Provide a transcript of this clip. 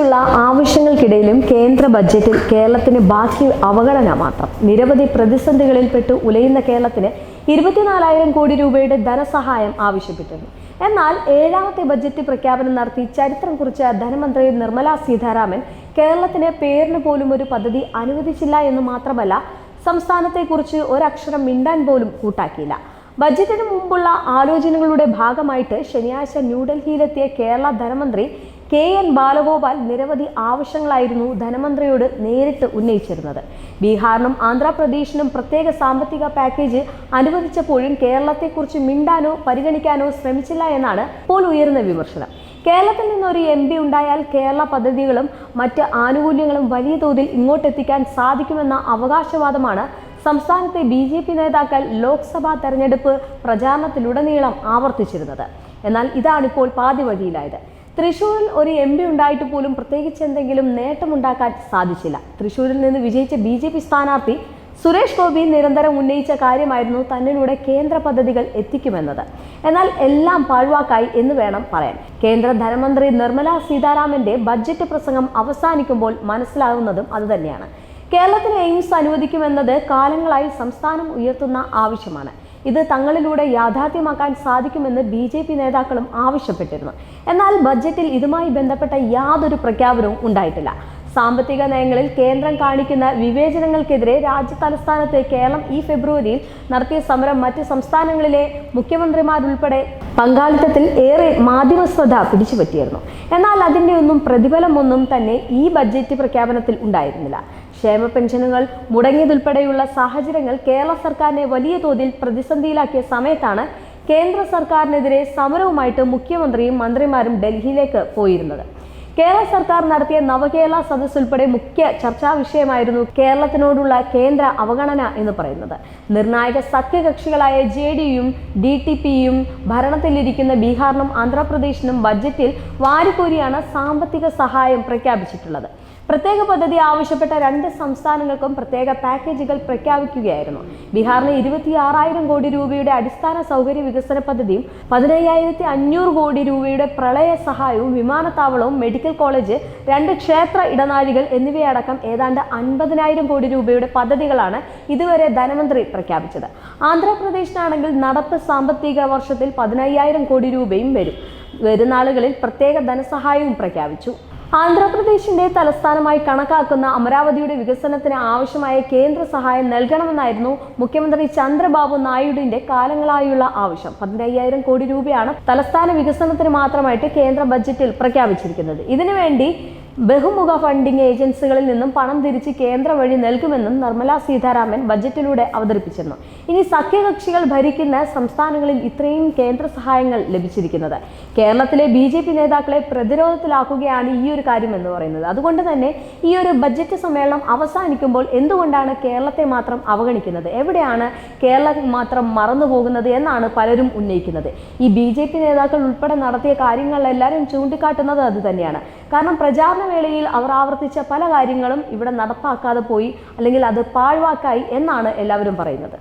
കുറിച്ചുള്ള ആവശ്യങ്ങൾക്കിടയിലും കേന്ദ്ര ബഡ്ജറ്റിൽ കേരളത്തിന് ബാക്കി അവഗണന മാത്രം. നിരവധി പ്രതിസന്ധികളിൽപ്പെട്ട് ഉലയുന്ന കേരളത്തിന് ഇരുപത്തിനാലായിരം കോടി രൂപയുടെ ധനസഹായം ആവശ്യപ്പെട്ടിരുന്നു. എന്നാൽ ഏഴാമത്തെ ബജറ്റ് പ്രഖ്യാപനം നടത്തി ചരിത്രം കുറിച്ച ധനമന്ത്രി നിർമ്മല സീതാരാമൻ കേരളത്തിന് പേരിന് പോലും ഒരു പദ്ധതി അനുവദിച്ചില്ല എന്ന് മാത്രമല്ല സംസ്ഥാനത്തെക്കുറിച്ച് ഒരക്ഷരം മിണ്ടാൻ പോലും കൂട്ടാക്കിയില്ല. ബജറ്റിന് മുമ്പുള്ള ആലോചനകളുടെ ഭാഗമായിട്ട് ശനിയാഴ്ച ന്യൂഡൽഹിയിലെത്തിയ കേരള ധനമന്ത്രി കെ എൻ ബാലഗോപാൽ നിരവധി ആവശ്യങ്ങളായിരുന്നു ധനമന്ത്രിയോട് നേരിട്ട് ഉന്നയിച്ചിരുന്നത്. ബീഹാറിനും ആന്ധ്രാപ്രദേശിനും പ്രത്യേക സാമ്പത്തിക പാക്കേജ് അനുവദിച്ചപ്പോഴും കേരളത്തെക്കുറിച്ച് മിണ്ടാനോ പരിഗണിക്കാനോ ശ്രമിച്ചില്ല എന്നാണ് ഇപ്പോൾ ഉയർന്ന വിമർശനം. കേരളത്തിൽ നിന്നൊരു എം പി ഉണ്ടായാൽ കേരള പദ്ധതികളും മറ്റ് ആനുകൂല്യങ്ങളും വലിയ തോതിൽ ഇങ്ങോട്ടെത്തിക്കാൻ സാധിക്കുമെന്ന അവകാശവാദമാണ് സംസ്ഥാനത്തെ ബി ജെ പി നേതാക്കൾ ലോക്സഭാ തെരഞ്ഞെടുപ്പ് പ്രചാരണത്തിലുടനീളം ആവർത്തിച്ചിരുന്നത്. എന്നാൽ ഇതാണിപ്പോൾ പാതി തൃശൂരിൽ ഒരു എം പി ഉണ്ടായിട്ട് പോലും പ്രത്യേകിച്ച് എന്തെങ്കിലും നേട്ടമുണ്ടാക്കാൻ സാധിച്ചില്ല. തൃശ്ശൂരിൽ നിന്ന് വിജയിച്ച ബി ജെ പി സ്ഥാനാർത്ഥി സുരേഷ് ഗോപി നിരന്തരം ഉന്നയിച്ച കാര്യമായിരുന്നു തന്നിലൂടെ കേന്ദ്ര പദ്ധതികൾ എത്തിക്കുമെന്നത്. എന്നാൽ എല്ലാം പാഴ്വാക്കായി എന്ന് വേണം പറയാൻ. കേന്ദ്ര ധനമന്ത്രി നിർമ്മല സീതാരാമന്റെ ബജറ്റ് പ്രസംഗം അവസാനിക്കുമ്പോൾ മനസ്സിലാകുന്നതും അതുതന്നെയാണ്. കേരളത്തിന് എയിംസ് അനുവദിക്കുമെന്നത് കാലങ്ങളായി സംസ്ഥാനം ഉയർത്തുന്ന ആവശ്യമാണ്. ഇത് തങ്ങളിലൂടെ യാഥാർത്ഥ്യമാക്കാൻ സാധിക്കുമെന്ന് ബി ജെ പി നേതാക്കളും ആവശ്യപ്പെട്ടിരുന്നു. എന്നാൽ ബജറ്റിൽ ഇതുമായി ബന്ധപ്പെട്ട യാതൊരു പ്രഖ്യാപനവും ഉണ്ടായിട്ടില്ല. സാമ്പത്തിക നയങ്ങളിൽ കേന്ദ്രം കാണിക്കുന്ന വിവേചനങ്ങൾക്കെതിരെ രാജ്യ തലസ്ഥാനത്ത് കേരളം ഈ ഫെബ്രുവരിയിൽ നടത്തിയ സമരം മറ്റ് സംസ്ഥാനങ്ങളിലെ മുഖ്യമന്ത്രിമാരുൾപ്പെടെ പങ്കാളിത്തത്തിൽ ഏറെ മാധ്യമ ശ്രദ്ധ പിടിച്ചുപറ്റിയിരുന്നു. എന്നാൽ അതിന്റെ ഒന്നും പ്രതിഫലമൊന്നും തന്നെ ഈ ബഡ്ജറ്റ് പ്രഖ്യാപനത്തിൽ ഉണ്ടായിരുന്നില്ല. ക്ഷേമ പെൻഷനുകൾ മുടങ്ങിയതുൾപ്പെടെയുള്ള സാഹചര്യങ്ങൾ കേരള സർക്കാരിനെ വലിയ തോതിൽ പ്രതിസന്ധിയിലാക്കിയ സമയത്താണ് കേന്ദ്ര സർക്കാരിനെതിരെ സമരവുമായിട്ട് മുഖ്യമന്ത്രിയും മന്ത്രിമാരും ഡൽഹിയിലേക്ക് പോയിരുന്നത്. കേരള സർക്കാർ നടത്തിയ നവകേരള സദസ് ഉൾപ്പെടെ മുഖ്യ ചർച്ചാ വിഷയമായിരുന്നു കേരളത്തിനോടുള്ള കേന്ദ്ര അവഗണന എന്ന് പറയുന്നത്. നിർണായക സഖ്യകക്ഷികളായ ജെ ഡിയും ഡി ടി പിയും ഭരണത്തിലിരിക്കുന്ന ബീഹാറിനും ആന്ധ്രാപ്രദേശിനും ബജറ്റിൽ വാരിക്കോരിയാണ് സാമ്പത്തിക സഹായം പ്രഖ്യാപിച്ചിട്ടുള്ളത്. പ്രത്യേക പദ്ധതി ആവശ്യപ്പെട്ട രണ്ട് സംസ്ഥാനങ്ങൾക്കും പ്രത്യേക പാക്കേജുകൾ പ്രഖ്യാപിക്കുകയായിരുന്നു. ബീഹാറിന് ഇരുപത്തി ആറായിരം കോടി രൂപയുടെ അടിസ്ഥാന സൗകര്യ വികസന പദ്ധതിയും പതിനയ്യായിരത്തി അഞ്ഞൂറ് കോടി രൂപയുടെ പ്രളയ സഹായവും വിമാനത്താവളവും മെഡിക്കൽ കോളേജ് രണ്ട് ക്ഷേത്ര ഇടനാഴികൾ എന്നിവയടക്കം ഏതാണ്ട് അൻപതിനായിരം കോടി രൂപയുടെ പദ്ധതികളാണ് ഇതുവരെ ധനമന്ത്രി പ്രഖ്യാപിച്ചത്. ആന്ധ്രാപ്രദേശിനാണെങ്കിൽ നടപ്പ് സാമ്പത്തിക വർഷത്തിൽ പതിനയ്യായിരം കോടി രൂപയും വരും. വരുന്നാളുകളിൽ പ്രത്യേക ധനസഹായവും പ്രഖ്യാപിച്ചു. ആന്ധ്രാപ്രദേശിന്റെ തലസ്ഥാനമായി കണക്കാക്കുന്ന അമരാവതിയുടെ വികസനത്തിന് ആവശ്യമായ കേന്ദ്ര സഹായം നൽകണമെന്നായിരുന്നു മുഖ്യമന്ത്രി ചന്ദ്രബാബു നായിഡുവിന്റെ കാലങ്ങളായുള്ള ആവശ്യം. പതിനയ്യായിരം കോടി രൂപയാണ് തലസ്ഥാന വികസനത്തിന് മാത്രമായിട്ട് കേന്ദ്ര ബജറ്റിൽ പ്രഖ്യാപിച്ചിരിക്കുന്നത്. ഇതിനുവേണ്ടി ബഹുമുഖ ഫണ്ടിംഗ് ഏജൻസികളിൽ നിന്നും പണം തിരിച്ച് കേന്ദ്ര വഴി നൽകുമെന്നും നിർമ്മലാ സീതാരാമൻ ബജറ്റിലൂടെ അവതരിപ്പിച്ചിരുന്നു. ഇനി സഖ്യകക്ഷികൾ ഭരിക്കുന്ന സംസ്ഥാനങ്ങളിൽ ഇത്രയും കേന്ദ്ര സഹായങ്ങൾ ലഭിച്ചിരിക്കുന്നത്. കേരളത്തിലെ ബി ജെ പി നേതാക്കളെ പ്രതിരോധത്തിലാക്കുകയാണ് ഈ ഒരു കാര്യം എന്ന് പറയുന്നത്. അതുകൊണ്ട് തന്നെ ഈ ഒരു ബജറ്റ് സമ്മേളനം അവസാനിക്കുമ്പോൾ എന്തുകൊണ്ടാണ് കേരളത്തെ മാത്രം അവഗണിക്കുന്നത്? എവിടെയാണ് കേരളം മാത്രം മറന്നു എന്നാണ് പലരും ഉന്നയിക്കുന്നത്. ഈ ബി നേതാക്കൾ ഉൾപ്പെടെ നടത്തിയ കാര്യങ്ങൾ എല്ലാവരും ചൂണ്ടിക്കാട്ടുന്നത് അത് തന്നെയാണ്. കാരണം പ്രചാരണ വേളയിൽ അവർ ആവർത്തിച്ച പല കാര്യങ്ങളും ഇവിടെ നടപ്പാക്കാതെ പോയി അല്ലെങ്കിൽ അത് പാഴ്വാക്കായി എന്നാണ് എല്ലാവരും പറയുന്നത്.